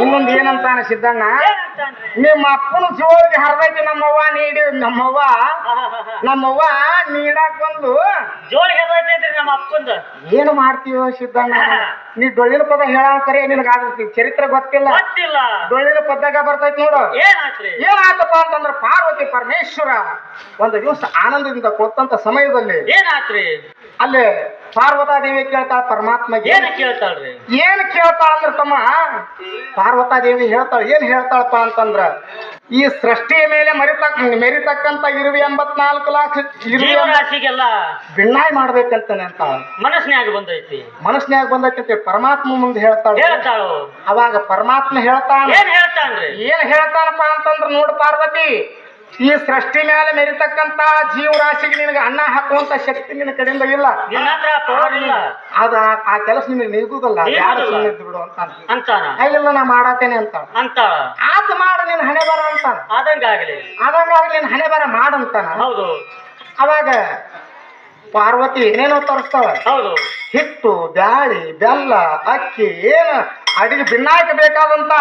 ಇನ್ನೊಂದ್ ಏನಂತಾನೆ ಸಿದ್ದಣ್ಣ? ನಿಮ್ಮ ಅಪ್ಪನ ಜೋಳಿಗೆ ಹರಿದೈತಿ ನಮ್ಮವ್ವ ನೀಡಿ ನಮ್ಮವ್ವ. ನಮ್ಮವ್ವ ನೀಡಾಕ್ ಬಂದು ಜೋಳಿಗೆ ನಮ್ಮ ಅಪ್ಪಂದ. ಏನು ಮಾಡ್ತೀವೋ ಸಿದ್ದಣ್ಣ ನೀ ಡೊಳ್ಳಿನ ಪದ ಹೇಳ ಕರೆ ನಿನಗ ಆಗುತ್ತೆ ಚರಿತ್ರೆ ಗೊತ್ತಿಲ್ಲ. ಗೊತ್ತಿಲ್ಲ. ಡೊಳ್ಳಿನ ಪದ್ದಾಗ ಬರ್ತೈತಿ ನೋಡು. ಏನಾತ್ರಿ? ಏನಾಯ್ತಪ್ಪ ಅಂತಂದ್ರ ಪಾರ್ವತಿ ಪರಮೇಶ್ವರ ಒಂದು ದಿವಸ ಆನಂದದಿಂದ ಕೊಟ್ಟಂತ ಸಮಯದಲ್ಲಿ ಏನಾತ್ರಿ? ಅಲ್ಲಿ ಪಾರ್ವತಾದೇವಿ ಕೇಳ್ತಾಳ ಪರಮಾತ್ಮ ಏನ್ ಕೇಳ್ತಾಳ್ರಿ? ಏನ್ ಕೇಳ್ತಾಳ ಅಂದ್ರ ತಮ್ಮ? ಪಾರ್ವತಾದೇವಿ ಹೇಳ್ತಾಳ. ಏನ್ ಹೇಳ್ತಾಳಪ್ಪ ಅಂತಂದ್ರ ಈ ಸೃಷ್ಟಿಯ ಮೇಲೆ ಮರಿತಕ್ ಮೆರಿತಕ್ಕಂತ ಇರುವ ಎಂಬತ್ನಾಲ್ಕು ಲಕ್ಷ ಇರುವಿ ಬಿಣ್ಣಾಯ್ ಬಿಣ್ಣಾಯಿ ಮಾಡ್ಬೇಕಂತಾನೆ ಅಂತ ಮನಸ್ನ್ಯಾಗ ಬಂದೈತಿ. ಮನಸ್ನ್ಯಾಗ ಬಂದೈತಿ ಪರಮಾತ್ಮ ಮುಂದೆ ಹೇಳ್ತಾಳೆ. ಹೇಳ್ತಾಳು. ಅವಾಗ ಪರಮಾತ್ಮ ಹೇಳ್ತಾನ. ಏನ್ ಹೇಳ್ತಾನ್ರಿ? ಏನ್ ಹೇಳ್ತಾನಪ್ಪ ಅಂತಂದ್ರ ನೋಡ್ ಪಾರ್ವತಿ ಈ ಸೃಷ್ಟಿ ಮೇಲೆ ಮೆರಿತಕ್ಕಂತ ಜೀವರಾಶಿಗೆ ನಿನಗೆ ಅನ್ನ ಹಾಕುವಂತ ಶಕ್ತಿ ನಿನ್ನ ಕಡೆಯಿಂದ ಇಲ್ಲ. ಅದ ಆ ಕೆಲಸ ನಿಮಗೆ ನಿಗುದಲ್ಲ ಯಾರು ಬಿಡು ಅಂತ ಇಲ್ಲ ನಾ ಮಾಡತ್ತೇನೆ ಅಂತ. ಅಂತ ಆತ ಮಾಡ ನಿನ್ ಹಣೆ ಬರ ಅಂತ ಅದಂಗಾಗ್ಲಿ ಅದಂಗಾಗ್ಲಿ ನಿನ್ ಹಣೆ ಬರ ಮಾಡಂತಾನ ಹೌದು. ಅವಾಗ ಪಾರ್ವತಿ ಏನೇನೋ ತರಿಸ್ತಾವ ಹೌದು. ಹಿಟ್ಟು ಬ್ಯಾಳಿ ಬೆಲ್ಲ ಅಕ್ಕಿ ಏನ ಅಡಿಗೆ ಬಿನ್ನಾಕ ಬೇಕಾದಂತ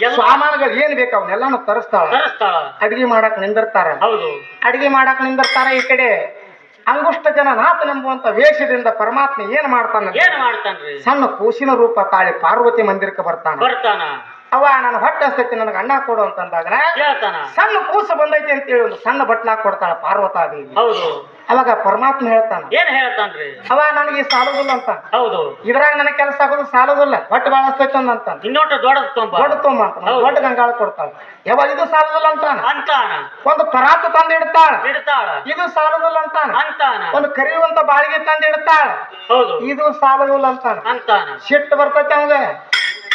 ಸಾಮಾನುಗಳು ಏನ್ ಬೇಕು ಅವನ್ನೆಲ್ಲಾನು ತರಿಸ್ತಾಳ. ತರಿಸ್ತಾಳ. ಅಡಿಗೆ ಮಾಡಕ್ ನಿಂದಿರ್ತಾರ. ಹೌದು. ಅಡಿಗೆ ಮಾಡಕ್ ನಿಂದಿರ್ತಾರ ಈ ಕಡೆ. ಅಂಗುಷ್ಟ ಜನ ನಾಥನೆಂಬುವಂತ ವೇಷದಿಂದ ಪರಮಾತ್ಮ ಏನ್ ಮಾಡ್ತಾನ? ಏನ್ ಮಾಡ್ತಾನ್ರಿ? ಸಣ್ಣ ಕೂಸಿನ ರೂಪ ತಾಳಿ ಪಾರ್ವತಿ ಮಂದಿರಕ್ಕೆ ಬರ್ತಾನ. ಬರ್ತಾನ. ಅವ ನನ್ನ ಹೊಟ್ಟೆ ಹಸ್ತೈತಿ ನನಗೆ ಅಣ್ಣ ಕೊಡು ಅಂತಂದಾಗ ಸಣ್ಣ ಕೂಸು ಬಂದೈತಿ ಅಂತೇಳಿ ಒಂದು ಸಣ್ಣ ಬಟ್ಲಾಕ್ ಕೊಡ್ತಾಳ ಪಾರ್ವತಾದೇವಿ. ಹೌದು. ಅವಾಗ ಪರಮಾತ್ಮ ಹೇಳ್ತಾನ. ಏನ್ ಹೇಳ್ತಾನ್ರಿ? ಅವ ನನಗೆ ಈ ಸಾಲುದಿಲ್ಲ ಅಂತ ಹೌದು. ಇದ್ರಾಗ ನನಗೆ ಕೆಲಸ ಆಗೋದು ಸಾಲುದಿಲ್ಲ. ಬಹಳ ಸ್ವಚ್ಛಂದ ಅಂತ ಇನ್ನೊಟ್ಟು ದೊಡ್ಡ ತುಂಬ. ದೊಡ್ಡ ತುಂಬ ಅಂತ ದೊಡ್ಡ ಗಂಗಾಳ ಕೊಡ್ತಾಳ ಯಾವಾಗ ಇದು ಸಾಲುದಿಲ್ಲ ಅಂತಾನ. ಅಂತಾನ. ಒಂದು ಪರಾತ ತಂದು ಇಡ್ತಾಳ. ಇಡ್ತಾಳ. ಇದು ಸಾಲುದಿಲ್ಲ ಅಂತಾನ. ಅಂತಾನ. ಒಂದು ಕರಿಯುವಂತ ಬಾಳಿಗೆ ತಂದು ಇಡ್ತಾಳ. ಹೌದು. ಇದು ಸಾಲುದಿಲ್ಲ ಅಂತಾನ. ಅಂತಾನ. ಸಿಟ್ಟು ಬರ್ತೈತೆ ಅವಂಗ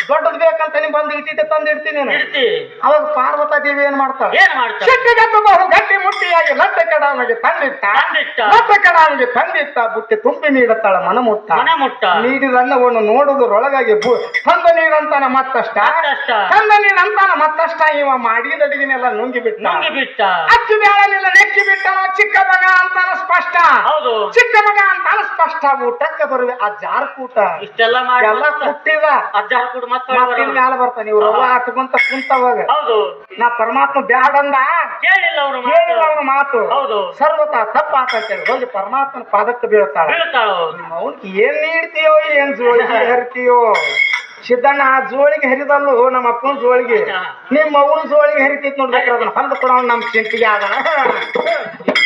ದೊಡ್ಡದ್ ಬೇಕಂತ ನಿಮ್ ಬಂದು ಇಟ್ಟಿಟ್ಟೆ ತಂದು ಇಡ್ತೀನಿ ನಾನು. ಇಡ್ತಿ. ಅವಾಗ ಪಾರ್ವತ ದೇವಿ ಏನ್ ಮಾಡ್ತಾಳೆ? ಏನ್ ಮಾಡ್ತಾಳ? ಸಿಟ್ಟಿಗೆದ್ದು ಬಹು ಗಟ್ಟಿ ಮುಟ್ಟಿಯಾಗಿ ಲಟ್ಟ ಕಡಾವಿಗೆ ತಂದಿಟ್ಟ. ತಂದಿಟ್ಟ. ಲಟ್ಟ ಕಡಾವಿಗೆ ತಂದಿತ್ತ ಬುಟ್ಟಿ ತುಂಬಿ ನೀಡುತ್ತಾಳ ಮನ ಮುಟ್ಟ. ಮನ ಮುಟ್ಟ. ನೀಡಿದ ಅನ್ನವನ್ನು ನೋಡುವುದರೊಳಗಾಗಿ ಬು ತಂದ ನೀಡಂತಾನ ಮತ್ತಷ್ಟ? ಮತ್ತಷ್ಟ. ತಂದ ನೀಡಂತಾನ ಮತ್ತಷ್ಟ? ಇವ ಮಾಡಿದ ಅಡಿಗೆನೆಲ್ಲ ನುಂಗಿ ಬಿಟ್ಟ ನುಂಗಿ ಬಿಟ್ಟ ಅಚ್ಚು ನೆಕ್ಕಿ ಸ್ಪಷ್ಟ. ಹೌದು. ಚಿಕ್ಕ ಮಗ ಸ್ಪಷ್ಟ ಸ್ಪಷ್ಟ. ಊಟಕ್ಕೆ ಬರುವೆ ಆ ಜಾರ್ಕೂಟ ಇಷ್ಟೆಲ್ಲ ಮಾಡಿ ಎಲ್ಲ ಕುಟ್ಟಿದ. ಅಜ್ಜಾರ ಕೂಡ ಮತ್ತೆ ಮತ್ತಿನ್ ಮ್ಯಾಲ ಬರ್ತಾನೆ? ಇವ್ರು ರವ ಹತ್ಕೊಂತ ಕುಂತವಾಗ. ಹೌದು. ನಾ ಪರಮಾತ್ಮ ಬ್ಯಾಡಂದ? ಕೇಳಿಲ್ಲ ಅವ್ರು ಕೇಳಿಲ್ಲ ಅವನ ಮಾತು. ಹೌದು. ಸರ್ವತ ತಪ್ಪಾತಂತೇಳಿ ಹೋಗಿ ಪರಮಾತ್ಮನ ಪಾದಕ್ಕೆ ಬೀಳ್ತಾಳ. ಅವನ್ಗೆ ಏನ್ ನೀಡ್ತೀಯೋ ಏನ್ ಜೋಳಿಗೆ ಹರಿತೀಯೋ? ಸಿದ್ದಣ್ಣ ಆ ಜೋಳಿಗೆ ಹರಿದಲ್ಲು ನಮ್ಮ ಅಪ್ಪನ ಜೋಳಿಗೆ? ನಿಮ್ಮ ಅವನ ಜೋಳಿಗೆ ಹರಿತೈತಿ ನೋಡ್ಬೇಕ್ರ ಅದನ್ನ ಹೊಲ್ದು ಕೊಡೋ ನಮ್ ಚಿಂತಿಗೆ ಆದಣ